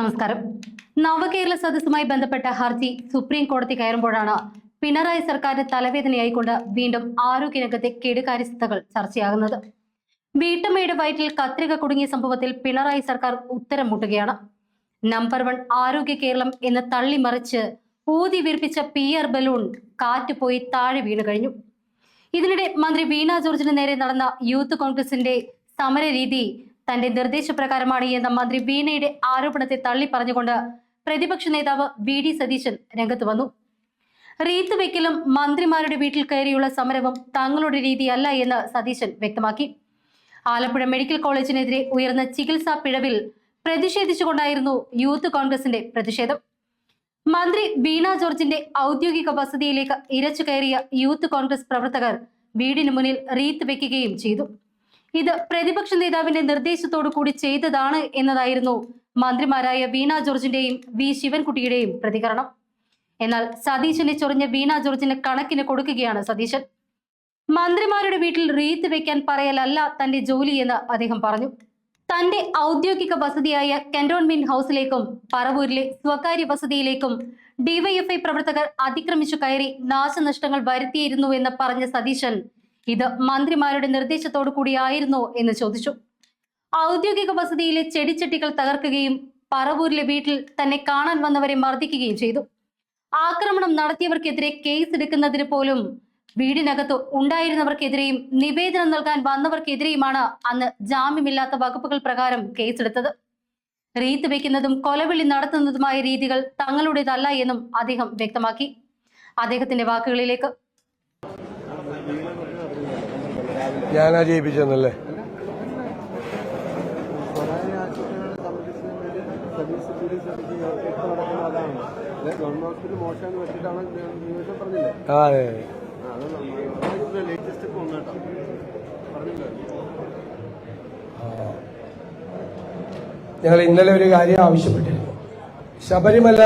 നമസ്കാരം. നവകേരള സദസ്സുമായി ബന്ധപ്പെട്ട ഹർജി സുപ്രീം കോടതി കയറുമ്പോഴാണ് പിണറായി സർക്കാരിന് തലവേദനയായിക്കൊണ്ട് വീണ്ടും ആരോഗ്യരംഗത്തെ കെടുകാര്യസ്ഥതകൾ ചർച്ചയാകുന്നത്. വീട്ടമ്മയുടെ വയറ്റിൽ കത്രിക കുടുങ്ങിയ സംഭവത്തിൽ പിണറായി സർക്കാർ ഉത്തരം മുട്ടുകയാണ്. നമ്പർ വൺ ആരോഗ്യ കേരളം എന്ന് തള്ളിമറിച്ച് ഊതി വീർപ്പിച്ച പി ആർ ബലൂൺ കാറ്റ് പോയി താഴെ വീണു കഴിഞ്ഞു. ഇതിനിടെ മന്ത്രി വീണ ജോർജിന് നേരെ നടന്ന യൂത്ത് കോൺഗ്രസിന്റെ സമര രീതി തന്റെ നിർദ്ദേശപ്രകാരമാണ് എന്ന മന്ത്രി വീണയുടെ ആരോപണത്തെ തള്ളി പറഞ്ഞുകൊണ്ട് പ്രതിപക്ഷ നേതാവ് വി ഡി സതീശൻ രംഗത്ത് വന്നു. റീത്ത് വെക്കലും മന്ത്രിമാരുടെ വീട്ടിൽ കയറിയുള്ള സമരവും തങ്ങളുടെ രീതിയല്ല എന്ന് സതീശൻ വ്യക്തമാക്കി. ആലപ്പുഴ മെഡിക്കൽ കോളേജിനെതിരെ ഉയർന്ന ചികിത്സാ പിഴവിൽ പ്രതിഷേധിച്ചുകൊണ്ടായിരുന്നു യൂത്ത് കോൺഗ്രസിന്റെ പ്രതിഷേധം. മന്ത്രി വീണ ജോർജിന്റെ ഔദ്യോഗിക വസതിയിലേക്ക് ഇരച്ചു കയറിയ യൂത്ത് കോൺഗ്രസ് പ്രവർത്തകർ വീടിന് മുന്നിൽ റീത്ത് വെക്കുകയും ചെയ്തു. ഇത് പ്രതിപക്ഷ നേതാവിന്റെ നിർദ്ദേശത്തോടു കൂടി ചെയ്തതാണ് എന്നതായിരുന്നു മന്ത്രിമാരായ വീണ ജോർജിന്റെയും വി ശിവൻകുട്ടിയുടെയും പ്രതികരണം. എന്നാൽ സതീശനെ ചൊറിഞ്ഞ വീണ ജോർജിന് കണക്കിന് കൊടുക്കുകയാണ് സതീശൻ. മന്ത്രിമാരുടെ വീട്ടിൽ റീത്ത് വെക്കാൻ പറയലല്ല തന്റെ ജോലി എന്ന് അദ്ദേഹം പറഞ്ഞു. തന്റെ ഔദ്യോഗിക വസതിയായ കന്റോൺമെന്റ് ഹൗസിലേക്കും പറവൂരിലെ സ്വകാര്യ വസതിയിലേക്കും ഡിവൈഎഫ്ഐ പ്രവർത്തകർ അതിക്രമിച്ചു കയറി നാശനഷ്ടങ്ങൾ വരുത്തിയിരുന്നുവെന്ന് പറഞ്ഞ സതീശൻ ഇത് മന്ത്രിമാരുടെ നിർദ്ദേശത്തോടു കൂടിയായിരുന്നോ എന്ന് ചോദിച്ചു. ഔദ്യോഗിക വസതിയിലെ ചെടിച്ചട്ടികൾ തകർക്കുകയും പറവൂരിലെ വീട്ടിൽ തന്നെ കാണാൻ വന്നവരെ മർദ്ദിക്കുകയും ചെയ്തു. ആക്രമണം നടത്തിയവർക്കെതിരെ കേസ് എടുക്കുന്നതിന് പോലും വീടിനകത്ത് ഉണ്ടായിരുന്നവർക്കെതിരെയും നിവേദനം നൽകാൻ വന്നവർക്കെതിരെയുമാണ് അന്ന് ജാമ്യമില്ലാത്ത വകുപ്പുകൾ പ്രകാരം കേസെടുത്തത്. റീത്ത് വെക്കുന്നതും കൊലവിളി നടത്തുന്നതുമായ രീതികൾ തങ്ങളുടേതല്ല എന്നും അദ്ദേഹം വ്യക്തമാക്കി. അദ്ദേഹത്തിന്റെ വാക്കുകളിലേക്ക് ഒന്ന് ജയിപ്പിച്ചെന്നല്ലേ? ഞങ്ങൾ ഇന്നലെ ഒരു കാര്യം ആവശ്യപ്പെട്ടിരുന്നു. ശബരിമല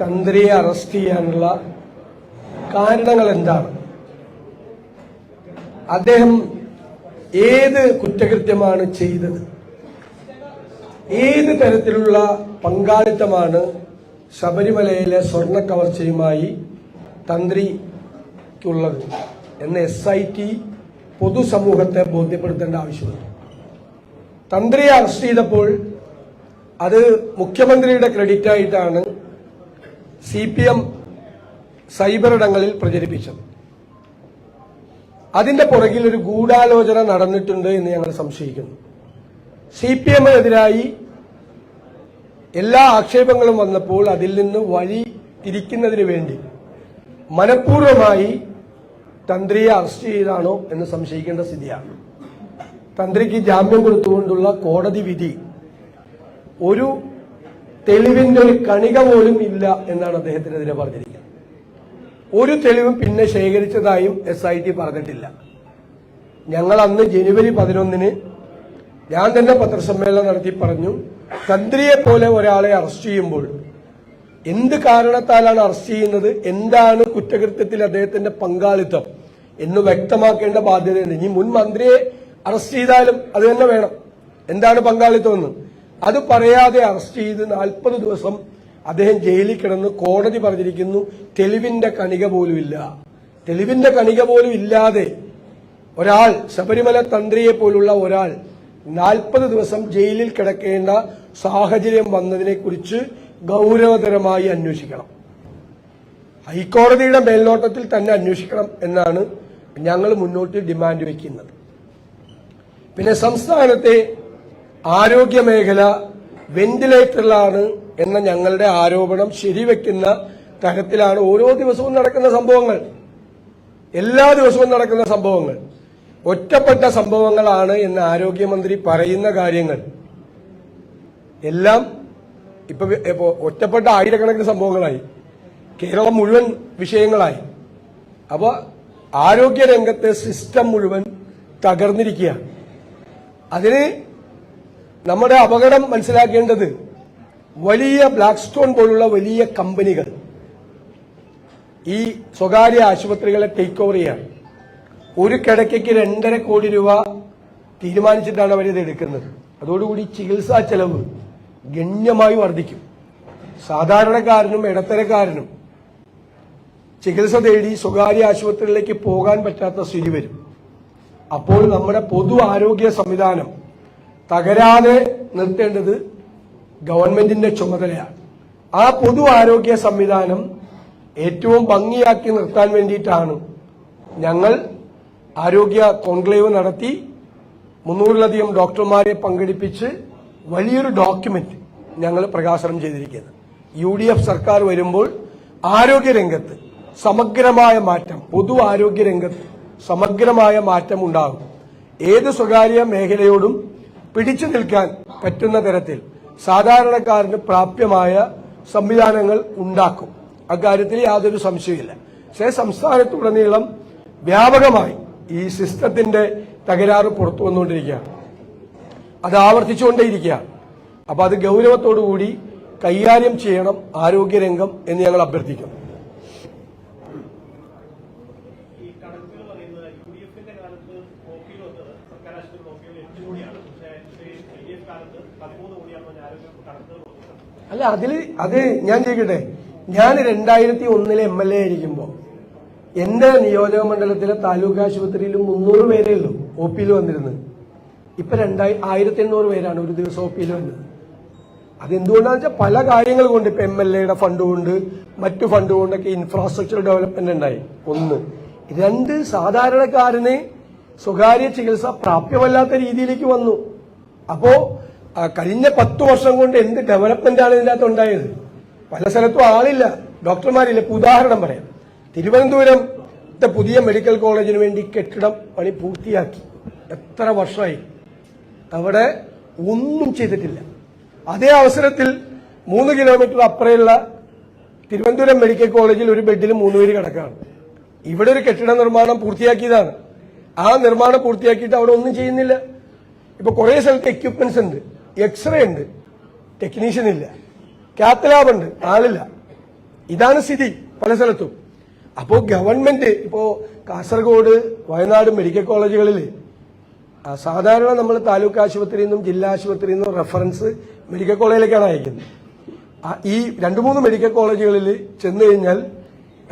തന്ത്രിയെ അറസ്റ്റ് ചെയ്യാനുള്ള കാരണങ്ങൾ എന്താണ്? അദ്ദേഹം ഏത് കുറ്റകൃത്യമാണ് ചെയ്തത്? ഏത് തരത്തിലുള്ള പങ്കാളിത്തമാണ് ശബരിമലയിലെ സ്വർണ കവർച്ചയുമായി തന്ത്രിക്കുള്ളത് എന്ന് എസ് ഐ ടി പൊതുസമൂഹത്തെ ബോധ്യപ്പെടുത്തേണ്ട ആവശ്യമുണ്ട്. തന്ത്രിയെ അറസ്റ്റ് ചെയ്തപ്പോൾ അത് മുഖ്യമന്ത്രിയുടെ ക്രെഡിറ്റായിട്ടാണ് സി പി എം സൈബർ ഇടങ്ങളിൽ പ്രചരിപ്പിച്ചത്. അതിന്റെ പുറകിൽ ഒരു ഗൂഢാലോചന നടന്നിട്ടുണ്ട് എന്ന് ഞങ്ങൾ സംശയിക്കുന്നു. സി പി എമ്മിനെതിരായി എല്ലാ ആക്ഷേപങ്ങളും വന്നപ്പോൾ അതിൽ നിന്ന് വഴി തിരിക്കുന്നതിന് വേണ്ടി മനഃപൂർവമായി തന്ത്രിയെ അറസ്റ്റ് ചെയ്താണോ എന്ന് സംശയിക്കേണ്ട സ്ഥിതിയാണ്. തന്ത്രിക്ക് ജാമ്യം കൊടുത്തുകൊണ്ടുള്ള കോടതി വിധി ഒരു തെളിവിന്റെ ഒരു കണിക പോലും ഇല്ല എന്നാണ് അദ്ദേഹത്തിനെതിരെ പറഞ്ഞിരിക്കുന്നത്. ഒരു തെളിവും പിന്നെ ശേഖരിച്ചതായും എസ് ഐ ടി പറഞ്ഞിട്ടില്ല. ഞങ്ങൾ അന്ന് ജനുവരി പതിനൊന്നിന് ഞാൻ തന്നെ പത്രസമ്മേളനം നടത്തി പറഞ്ഞു തന്ത്രിയെ പോലെ ഒരാളെ അറസ്റ്റ് ചെയ്യുമ്പോൾ എന്ത് കാരണത്താലാണ് അറസ്റ്റ് ചെയ്യുന്നത് എന്താണ് കുറ്റകൃത്യത്തിൽ അദ്ദേഹത്തിന്റെ പങ്കാളിത്തം എന്ന് വ്യക്തമാക്കേണ്ട ബാധ്യതയുണ്ട്. ഇനി മുൻ മന്ത്രിയെ അറസ്റ്റ് ചെയ്താലും അത് തന്നെ വേണം. എന്താണ് പങ്കാളിത്തം എന്ന്? അത് പറയാതെ അറസ്റ്റ് ചെയ്ത് നാൽപ്പത് ദിവസം അദ്ദേഹം ജയിലിൽ കിടന്ന് കോടതി പറഞ്ഞിരിക്കുന്നു തെളിവിന്റെ കണിക പോലുമില്ല തെളിവിന്റെ കണിക പോലും ഇല്ലാതെ ഒരാൾ ശബരിമല തന്ത്രിയെ പോലുള്ള ഒരാൾ നാൽപ്പത് ദിവസം ജയിലിൽ കിടക്കേണ്ട സാഹചര്യം വന്നതിനെ കുറിച്ച് ഗൗരവതരമായി അന്വേഷിക്കണം. ഹൈക്കോടതിയുടെ മേൽനോട്ടത്തിൽ തന്നെ അന്വേഷിക്കണം എന്നാണ് ഞങ്ങൾ മുന്നോട്ട് ഡിമാൻഡ് വയ്ക്കുന്നത് പിന്നെ സംസ്ഥാനത്തെ ആരോഗ്യ മേഖല വെന്റിലേറ്ററിലാണ് എന്ന ഞങ്ങളുടെ ആരോപണം ശരിവെക്കുന്ന തരത്തിലാണ് ഓരോ ദിവസവും നടക്കുന്ന സംഭവങ്ങൾ. എല്ലാ ദിവസവും നടക്കുന്ന സംഭവങ്ങൾ. ഒറ്റപ്പെട്ട സംഭവങ്ങളാണ് എന്ന് ആരോഗ്യമന്ത്രി പറയുന്ന കാര്യങ്ങൾ. എല്ലാം ഇപ്പൊ ഒറ്റപ്പെട്ട ആയിരക്കണക്കിന് സംഭവങ്ങളായി. കേരളം മുഴുവൻ വിഷയങ്ങളായി. അപ്പൊ ആരോഗ്യ രംഗത്തെ സിസ്റ്റം മുഴുവൻ തകർന്നിരിക്കുകയാണ്. അതിന് നമ്മുടെ അപകടം മനസ്സിലാക്കേണ്ടത് വലിയ ബ്ലാക്ക് സ്റ്റോൺ പോലുള്ള വലിയ കമ്പനികൾ ഈ സ്വകാര്യ ആശുപത്രികളെ ടേക്ക് ഓവർ ചെയ്യാണ് ഒരു കിടക്കയ്ക്ക് രണ്ടര കോടി രൂപ തീരുമാനിച്ചിട്ടാണ് അവരിത് എടുക്കുന്നത്. അതോടുകൂടി ചികിത്സാ ചെലവ് ഗണ്യമായി വർദ്ധിക്കും. സാധാരണക്കാരനും ഇടത്തരക്കാരനും ചികിത്സ തേടി സ്വകാര്യ ആശുപത്രികളിലേക്ക് പോകാൻ പറ്റാത്ത സ്ഥിതി വരും. അപ്പോൾ നമ്മുടെ പൊതു ആരോഗ്യ സംവിധാനം തകരാതെ നിർത്തേണ്ടത് ഗവൺമെന്റിന്റെ ചുമതലയാണ്. ആ പൊതു ആരോഗ്യ സംവിധാനം ഏറ്റവും ഭംഗിയാക്കി നിർത്താൻ വേണ്ടിയിട്ടാണ് ഞങ്ങൾ ആരോഗ്യ കോൺക്ലേവ് നടത്തി മുന്നൂറിലധികം ഡോക്ടർമാരെ പങ്കെടുപ്പിച്ച് വലിയൊരു ഡോക്യുമെന്റ് ഞങ്ങൾ പ്രകാശനം ചെയ്തിരിക്കുന്നത്. യു ഡി എഫ് സർക്കാർ വരുമ്പോൾ ആരോഗ്യരംഗത്ത് സമഗ്രമായ മാറ്റം പൊതു ആരോഗ്യ രംഗത്ത് സമഗ്രമായ മാറ്റം ഉണ്ടാകും. ഏത് സ്വകാര്യ മേഖലയോടും പിടിച്ചു നിൽക്കാൻ പറ്റുന്ന തരത്തിൽ സാധാരണക്കാരന് പ്രാപ്യമായ സംവിധാനങ്ങൾ ഉണ്ടാക്കും. അക്കാര്യത്തിൽ യാതൊരു സംശയമില്ല പക്ഷേ സംസ്ഥാനത്തുടനീളം വ്യാപകമായി ഈ സിസ്റ്റത്തിന്റെ തകരാറ് പുറത്തു വന്നുകൊണ്ടിരിക്കുകയാണ്. അത് ആവർത്തിച്ചുകൊണ്ടേയിരിക്കുകയാണ്. അപ്പൊ അത് ഗൌരവത്തോടുകൂടി കൈകാര്യം ചെയ്യണം ആരോഗ്യരംഗം എന്ന് ഞങ്ങൾ അഭ്യർത്ഥിക്കുന്നു ഈ കണക്കുകൾ പറയുന്നത് യു ഡി എഫിന്റെ കാലത്ത് കോപ്പി വന്നത് സർക്കാർ ആശുപത്രി കോപ്പിയിൽ എട്ട് കോടിയാണ്. പക്ഷേ എൽ ഡി എഫ് കാലത്ത് പതിമൂന്ന് കോടിയാണ് ആരോഗ്യ കണക്കുകൾ അല്ല അതിൽ അത് ഞാൻ ചോദിക്കട്ടെ? ഞാൻ രണ്ടായിരത്തി ഒന്നിലെ എം എൽ എ ആയിരിക്കുമ്പോൾ എന്റെ നിയോജക മണ്ഡലത്തിലെ താലൂക്ക് ആശുപത്രിയിൽ മുന്നൂറ് പേരേ ഉള്ളൂ ഒ പിയിൽ വന്നിരുന്നത്. ഇപ്പൊ രണ്ടായി ആയിരത്തി എണ്ണൂറ് പേരാണ് ഒരു ദിവസം ഒ പിയിൽ വന്നത്. അതെന്തുകൊണ്ടാന്ന് വെച്ചാൽ പല കാര്യങ്ങൾ കൊണ്ട് ഇപ്പൊ എം എൽ എയുടെ ഫണ്ട് കൊണ്ട് മറ്റു ഫണ്ട് കൊണ്ടൊക്കെ ഇൻഫ്രാസ്ട്രക്ചർ ഡെവലപ്മെന്റ് ഉണ്ടായി. ഒന്ന് രണ്ട് സാധാരണക്കാരന് സ്വകാര്യ ചികിത്സ പ്രാപ്യമല്ലാത്ത രീതിയിലേക്ക് വന്നു. അപ്പോ കഴിഞ്ഞ പത്ത് വർഷം കൊണ്ട് എന്ത് ഡെവലപ്മെന്റ് ആണ് ഇതിനകത്ത് ഉണ്ടായത്? പല സ്ഥലത്തും ആളില്ല. ഡോക്ടർമാരില്ല. ഉദാഹരണം പറയാം. തിരുവനന്തപുരം പുതിയ മെഡിക്കൽ കോളേജിന് വേണ്ടി കെട്ടിടം പണി പൂർത്തിയാക്കി. എത്ര വർഷമായി? അവിടെ ഒന്നും ചെയ്തിട്ടില്ല. അതേ അവസരത്തിൽ മൂന്ന് കിലോമീറ്റർ അപ്പുറയുള്ള തിരുവനന്തപുരം മെഡിക്കൽ കോളേജിൽ ഒരു ബെഡിൽ മൂന്നുപേര് കിടക്കുകയാണ്. ഇവിടെ ഒരു കെട്ടിട നിർമ്മാണം പൂർത്തിയാക്കിയതാണ്. ആ നിർമ്മാണം പൂർത്തിയാക്കിയിട്ട് അവിടെ ഒന്നും ചെയ്യുന്നില്ല. ഇപ്പൊ കുറെ സ്ഥലത്ത് എക്യുപ്മെന്റ്സ് ഉണ്ട്. എക്സ്റേ ഉണ്ട്. ടെക്നീഷ്യൻ ഇല്ല. കാത്തലാബ് ഉണ്ട്. ആളില്ല. ഇതാണ് സ്ഥിതി പല സ്ഥലത്തും. അപ്പോ ഗവൺമെന്റ് ഇപ്പോ കാസർഗോഡ് വയനാട് മെഡിക്കൽ കോളേജുകളിൽ സാധാരണ നമ്മൾ താലൂക്ക് ആശുപത്രിയിൽ നിന്നും ജില്ലാ ആശുപത്രിയിൽ നിന്നും റെഫറൻസ് മെഡിക്കൽ കോളേജിലേക്കാണ് അയക്കുന്നത്. ഈ രണ്ട് മൂന്ന് മെഡിക്കൽ കോളേജുകളിൽ ചെന്ന് കഴിഞ്ഞാൽ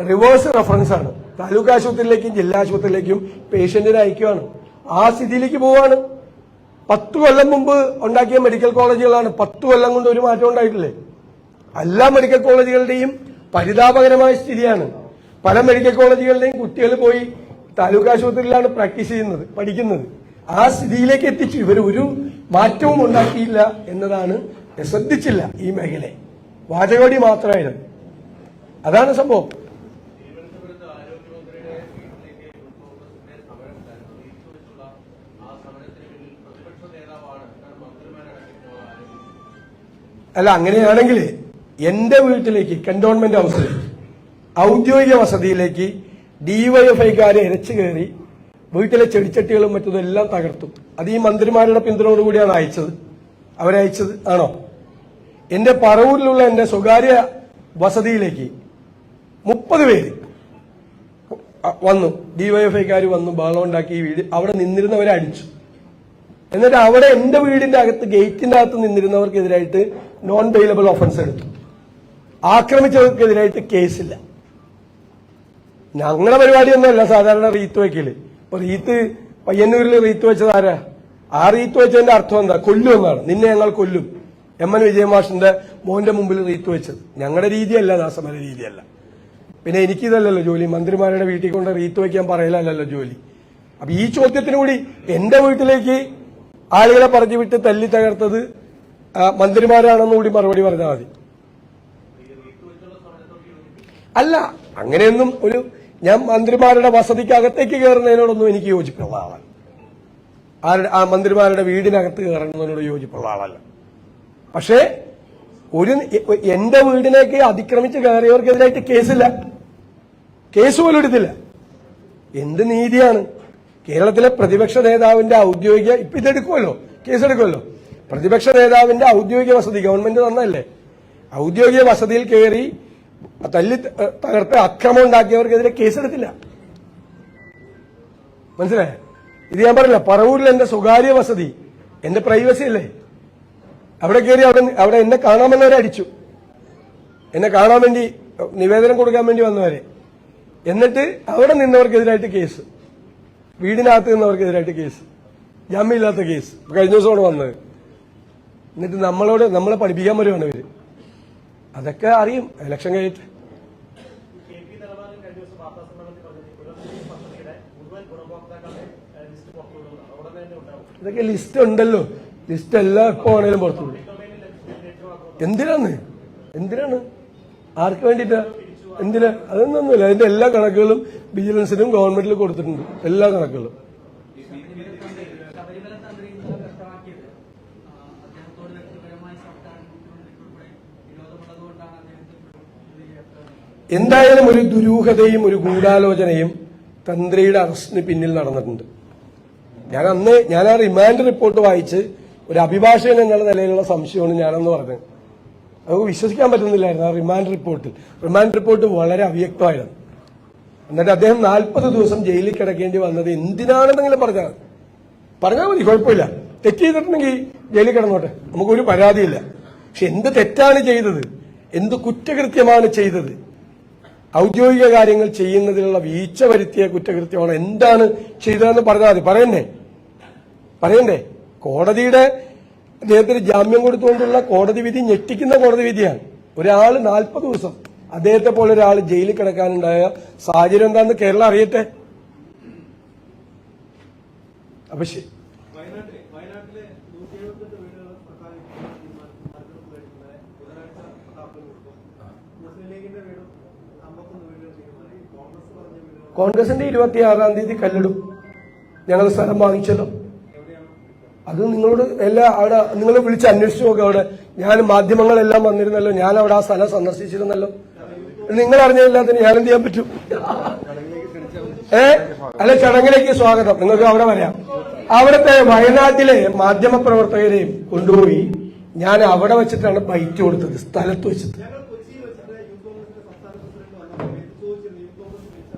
റിവേഴ്സ് റെഫറൻസ് ആണ്. താലൂക്ക് ആശുപത്രിയിലേക്കും ജില്ലാ ആശുപത്രിയിലേക്കും പേഷ്യന്റിനെ അയക്കുകയാണ്. ആ സ്ഥിതിയിലേക്ക് പോവാണ് പത്ത് കൊല്ലം മുമ്പ് ഉണ്ടാക്കിയ മെഡിക്കൽ കോളേജുകളാണ് പത്ത് കൊല്ലം കൊണ്ട് ഒരു മാറ്റം ഉണ്ടായിട്ടില്ലേ? എല്ലാ മെഡിക്കൽ കോളേജുകളുടെയും പരിതാപകരമായ സ്ഥിതിയാണ്. പല മെഡിക്കൽ കോളേജുകളുടെയും കുട്ടികൾ പോയി താലൂക്ക് ആശുപത്രിയിലാണ് പ്രാക്ടീസ് ചെയ്യുന്നത് പഠിക്കുന്നത്. ആ സ്ഥിതിയിലേക്ക് എത്തിച്ചു. ഇവർ ഒരു മാറ്റവും ഉണ്ടാക്കിയില്ല എന്നതാണ് ശ്രദ്ധിച്ചില്ല ഈ മേഖലയെ വാചകോടി മാത്രമായിരുന്നു. അതാണ് സംഭവം. അല്ല അങ്ങനെയാണെങ്കിൽ എന്റെ വീട്ടിലേക്ക് കന്റോൺമെന്റ് ഹൗസിലേക്ക് ഔദ്യോഗിക വസതിയിലേക്ക് ഡിവൈഎഫ്ഐക്കാരെ ഇരച്ചു കയറി വീട്ടിലെ ചെടിച്ചട്ടികളും മറ്റതും എല്ലാം തകർത്തു. അത് ഈ മന്ത്രിമാരുടെ പിന്തുണയോടുകൂടിയാണ് അയച്ചത്. അവരയച്ചത് ആണോ? എന്റെ പറവൂരിലുള്ള എന്റെ സ്വകാര്യ വസതിയിലേക്ക് മുപ്പത് പേര് വന്നു. ഡിവൈഎഫ്ഐക്കാർ വന്നു ബഹളം ഉണ്ടാക്കി അവിടെ നിന്നിരുന്നവരെ അടിച്ചു. എന്നിട്ട് അവിടെ എന്റെ വീടിന്റെ അകത്ത് ഗേറ്റിന്റെ അകത്ത് നിന്നിരുന്നവർക്കെതിരായിട്ട് നോൺ ബെയിലബിൾ ഓഫൻസ് എടുത്തു. ആക്രമിച്ചവർക്കെതിരായിട്ട് കേസില്ല. ഞങ്ങളുടെ പരിപാടിയൊന്നുമല്ല സാധാരണ റീത്ത് വയ്ക്കൽ ഇപ്പൊ റീത്ത് പയ്യന്നൂരിൽ റീത്ത് വെച്ചത് ആരാ? ആ റീത്ത് വെച്ചതിന്റെ അർത്ഥം എന്താ? കൊല്ലും എന്നാണ്. നിന്നെ ഞങ്ങൾ കൊല്ലും. എം എൻ വിജയമാഷിന്റെ മോന്റെ മുമ്പിൽ റീത്ത് വെച്ചത്. ഞങ്ങളുടെ രീതിയല്ല ദാസമല രീതിയല്ല. പിന്നെ എനിക്കിതല്ലല്ലോ ജോലി. മന്ത്രിമാരുടെ വീട്ടിൽ കൊണ്ട് റീത്ത് വയ്ക്കാൻ പറയലല്ലോ ജോലി. അപ്പൊ ഈ ചോദ്യത്തിന് കൂടി എന്റെ വീട്ടിലേക്ക് ആളുകളെ പറഞ്ഞു വിട്ട് തല്ലി തകർത്തത് മന്ത്രിമാരാണെന്ന് കൂടി മറുപടി പറഞ്ഞാൽ മതി. അല്ല അങ്ങനെയൊന്നും ഒരു ഞാൻ മന്ത്രിമാരുടെ വസതിക്കകത്തേക്ക് കയറുന്നതിനോടൊന്നും എനിക്ക് യോജിപ്പുള്ള ആളല്ല. ആരുടെ ആ മന്ത്രിമാരുടെ വീടിനകത്ത് കയറുന്നതിനോട് യോജിപ്പുള്ള ആളല്ല. പക്ഷേ ഒരു എന്റെ വീടിനേക്ക് അതിക്രമിച്ച് കയറിയവർക്കെതിരായിട്ട് കേസില്ല. കേസ് പോലും എടുത്തില്ല. എന്ത് നീതിയാണ്? കേരളത്തിലെ പ്രതിപക്ഷ നേതാവിന്റെ ഔദ്യോഗിക ഇപ്പൊ ഇതെടുക്കുമല്ലോ കേസെടുക്കുമല്ലോ. പ്രതിപക്ഷ നേതാവിന്റെ ഔദ്യോഗിക വസതി ഗവൺമെന്റ് തന്നല്ലേ ഔദ്യോഗിക വസതിയിൽ കയറി തല്ലി തകർത്ത് അക്രമം ഉണ്ടാക്കിയവർക്കെതിരെ കേസെടുത്തില്ല. മനസ്സിലായേ? ഇത് ഞാൻ പറഞ്ഞില്ല പറവൂരിൽ എന്റെ സ്വകാര്യ വസതി എന്റെ പ്രൈവസി അല്ലേ? അവിടെ കയറി അവിടെ അവിടെ എന്നെ കാണാമെന്നവരെ അടിച്ചു. എന്നെ കാണാൻ വേണ്ടി നിവേദനം കൊടുക്കാൻ വേണ്ടി വന്നവരെ. എന്നിട്ട് അവിടെ നിന്നവർക്കെതിരായിട്ട് കേസ്. വീടിനകത്ത് നിന്നവർക്കെതിരായിട്ട് കേസ്. ജാമ്യമില്ലാത്ത കേസ്. കഴിഞ്ഞ ദിവസമാണ് വന്നത്. എന്നിട്ട് നമ്മളോട് നമ്മളെ പഠിപ്പിക്കാൻ വരുവാണ് ഇവർ. അതൊക്കെ അറിയും. ഇലക്ഷൻ കഴിഞ്ഞിട്ട്. ഇതൊക്കെ ലിസ്റ്റ് ഉണ്ടല്ലോ. ലിസ്റ്റ് എല്ലാം എപ്പോ വേണേലും പുറത്തു എന്തിനാണ്? എന്തിനാണ്? ആർക്ക് വേണ്ടിയിട്ടാ എന്തിനാ? അതൊന്നൊന്നുമില്ല. അതിന്റെ എല്ലാ കണക്കുകളും വിജിലൻസിനും ഗവൺമെന്റിൽ കൊടുത്തിട്ടുണ്ട്. എല്ലാ കണക്കുകളും. എന്തായാലും ഒരു ദുരൂഹതയും ഒരു ഗൂഢാലോചനയും തന്ത്രിയുടെ അറസ്റ്റിന് പിന്നിൽ നടന്നിട്ടുണ്ട്. ഞാൻ അന്ന് ഞാൻ ആ റിമാൻഡ് റിപ്പോർട്ട് വായിച്ച് ഒരു അഭിഭാഷകൻ എന്നുള്ള നിലയിലുള്ള സംശയമാണ് ഞാനെന്ന് പറഞ്ഞത്. നമുക്ക് വിശ്വസിക്കാൻ പറ്റുന്നില്ലായിരുന്നു ആ റിമാൻഡ് റിപ്പോർട്ടിൽ. റിമാൻഡ് റിപ്പോർട്ട് വളരെ അവ്യക്തമായിരുന്നു. എന്നിട്ട് അദ്ദേഹം നാൽപ്പത് ദിവസം ജയിലിൽ കിടക്കേണ്ടി വന്നത് എന്തിനാണെന്നെങ്കിലും പറഞ്ഞാൽ. പറഞ്ഞാൽ മതി കുഴപ്പമില്ല. തെറ്റ് ചെയ്തിട്ടുണ്ടെങ്കിൽ ജയിലിൽ കിടന്നോട്ടെ. നമുക്കൊരു പരാതിയില്ല. പക്ഷെ എന്ത് തെറ്റാണ് ചെയ്തത്? എന്ത് കുറ്റകൃത്യമാണ് ചെയ്തത്? ഔദ്യോഗിക കാര്യങ്ങൾ ചെയ്യുന്നതിലുള്ള വീഴ്ച വരുത്തിയ കുറ്റകൃത്യമാണ് എന്താണ് ചെയ്തതെന്ന് പറഞ്ഞാൽ മതി. പറയണ്ടേ? പറയണ്ടേ? കോടതിയുടെ അദ്ദേഹത്തിന് ജാമ്യം കൊടുത്തുകൊണ്ടുള്ള കോടതി വിധി ഞെട്ടിക്കുന്ന കോടതി വിധിയാണ്. ഒരാൾ നാൽപ്പത് ദിവസം അദ്ദേഹത്തെ പോലെ ഒരാൾ ജയിലിൽ കിടക്കാനുണ്ടായ സാഹചര്യം എന്താണെന്ന് കേരളം അറിയട്ടെ? അപ്പൊ ശരി. കോൺഗ്രസിന്റെ ഇരുപത്തിയാറാം തീയതി കല്ലിടും. ഞങ്ങൾ സ്ഥലം വാങ്ങിച്ചല്ലോ. അത് നിങ്ങളോട് എല്ലാ അവിടെ നിങ്ങൾ വിളിച്ച് അന്വേഷിച്ചു നോക്കുക അവിടെ. ഞാൻ മാധ്യമങ്ങളെല്ലാം വന്നിരുന്നല്ലോ. ഞാൻ അവിടെ ആ സ്ഥലം സന്ദർശിച്ചിരുന്നല്ലോ. നിങ്ങൾ അറിഞ്ഞതില്ലാത്തിന് ഞാൻ എന്ത് ചെയ്യാൻ പറ്റും? ഏ? അല്ല ചടങ്ങിലേക്ക് സ്വാഗതം. നിങ്ങൾക്ക് അവിടെ വരാം. അവിടുത്തെ വയനാട്ടിലെ മാധ്യമ പ്രവർത്തകരെയും കൊണ്ടുപോയി ഞാൻ അവിടെ വെച്ചിട്ടാണ് ബൈറ്റ് കൊടുത്തത് സ്ഥലത്ത് വെച്ചിട്ട് യൂത്ത് കോൺഗ്രസിന്റെ സംസ്ഥാന പ്രസിഡന്റ് വന്നപ്പോൾ ചോദിച്ചിരുന്നു യൂത്ത് കോൺഗ്രസ് വിളിച്ച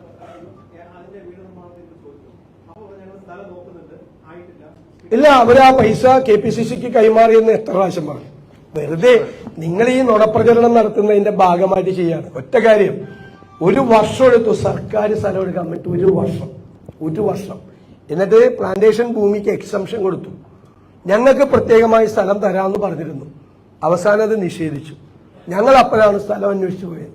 അതിന്റെ വീട് നിർമ്മാണത്തെ കുറിച്ച് ചോദിച്ചു അപ്പോൾ ഞങ്ങൾ സ്ഥലം നോക്കുന്നുണ്ട് ആയിട്ടില്ല ഇല്ല അവർ ആ പൈസ കെ പി സി സിക്ക് കൈമാറിയെന്ന് എത്ര പ്രാവശ്യം പറഞ്ഞു. വെറുതെ നിങ്ങൾ ഈ നുണപ്രചരണം നടത്തുന്നതിന്റെ ഭാഗമായിട്ട് ചെയ്യാണ് ഒറ്റ കാര്യം ഒരു വർഷം എടുത്തു സർക്കാർ സ്ഥലം എടുക്കാൻ പറ്റും. ഒരു വർഷം ഒരു വർഷം. എന്നിട്ട് പ്ലാന്റേഷൻ ഭൂമിക്ക് എക്സംഷൻ കൊടുത്തു. ഞങ്ങൾക്ക് പ്രത്യേകമായി സ്ഥലം തരാമെന്ന് പറഞ്ഞിരുന്നു. അവസാനം അത് നിഷേധിച്ചു. ഞങ്ങൾ അപ്പോഴാണ് സ്ഥലം അന്വേഷിച്ചു പോയത്.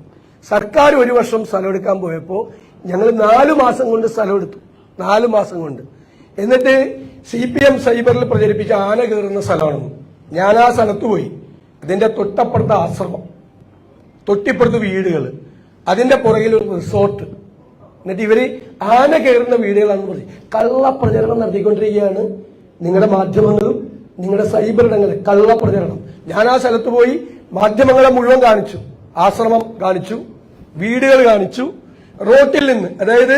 സർക്കാർ ഒരു വർഷം സ്ഥലം എടുക്കാൻ പോയപ്പോൾ ഞങ്ങൾ നാലു മാസം കൊണ്ട് സ്ഥലം എടുത്തു. നാലു മാസം കൊണ്ട്. എന്നിട്ട് സി പി എം സൈബറിൽ പ്രചരിപ്പിച്ച ആന കയറുന്ന സ്ഥലമാണെന്ന് ഞാൻ ആ സ്ഥലത്ത് പോയി. അതിന്റെ തൊട്ടപ്പുറത്ത് ആശ്രമം. തൊട്ടിപ്പുറത്ത് വീടുകൾ അതിന്റെ പുറകിൽ ഒരു റിസോർട്ട് എന്നിട്ട് ഇവർ ആന കയറുന്ന വീടുകളാണെന്ന് പറഞ്ഞു കള്ള പ്രചരണം നടത്തിക്കൊണ്ടിരിക്കുകയാണ് നിങ്ങളുടെ മാധ്യമങ്ങളും നിങ്ങളുടെ സൈബർ ഇടങ്ങളിൽ കള്ള പ്രചരണം ഞാൻ ആ സ്ഥലത്ത് പോയി മാധ്യമങ്ങളെ മുഴുവൻ കാണിച്ചു. ആശ്രമം കാണിച്ചു. വീടുകൾ കാണിച്ചു. റോട്ടിൽ നിന്ന് അതായത്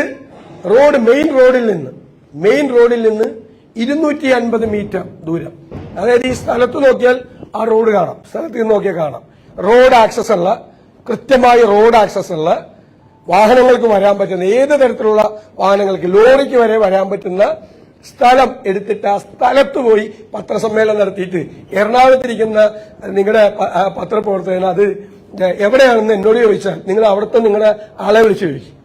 റോഡ് മെയിൻ റോഡിൽ നിന്ന് മെയിൻ റോഡിൽ നിന്ന് ഇരുന്നൂറ്റി അൻപത് മീറ്റർ ദൂരം. അതായത് ഈ സ്ഥലത്ത് നോക്കിയാൽ ആ റോഡ് കാണാം. സ്ഥലത്ത് നിന്ന് നോക്കിയാൽ കാണാം. റോഡ് ആക്സസ് ഉള്ള കൃത്യമായി റോഡ് ആക്സസ് ഉള്ള വാഹനങ്ങൾക്ക് വരാൻ പറ്റുന്ന ഏത് തരത്തിലുള്ള വാഹനങ്ങൾക്ക് ലോറിക്ക് വരെ വരാൻ പറ്റുന്ന സ്ഥലം എടുത്തിട്ട് ആ സ്ഥലത്ത് പോയി പത്രസമ്മേളനം നടത്തിയിട്ട് എറണാകുളത്തിരിക്കുന്ന നിങ്ങളുടെ പത്രപ്രവർത്തകൻ അത് എവിടെയാണെന്ന് എന്നോട് ചോദിച്ചാൽ നിങ്ങൾ അവിടുത്തെ നിങ്ങളുടെ ആളെ വിളിച്ചു ചോദിക്കും.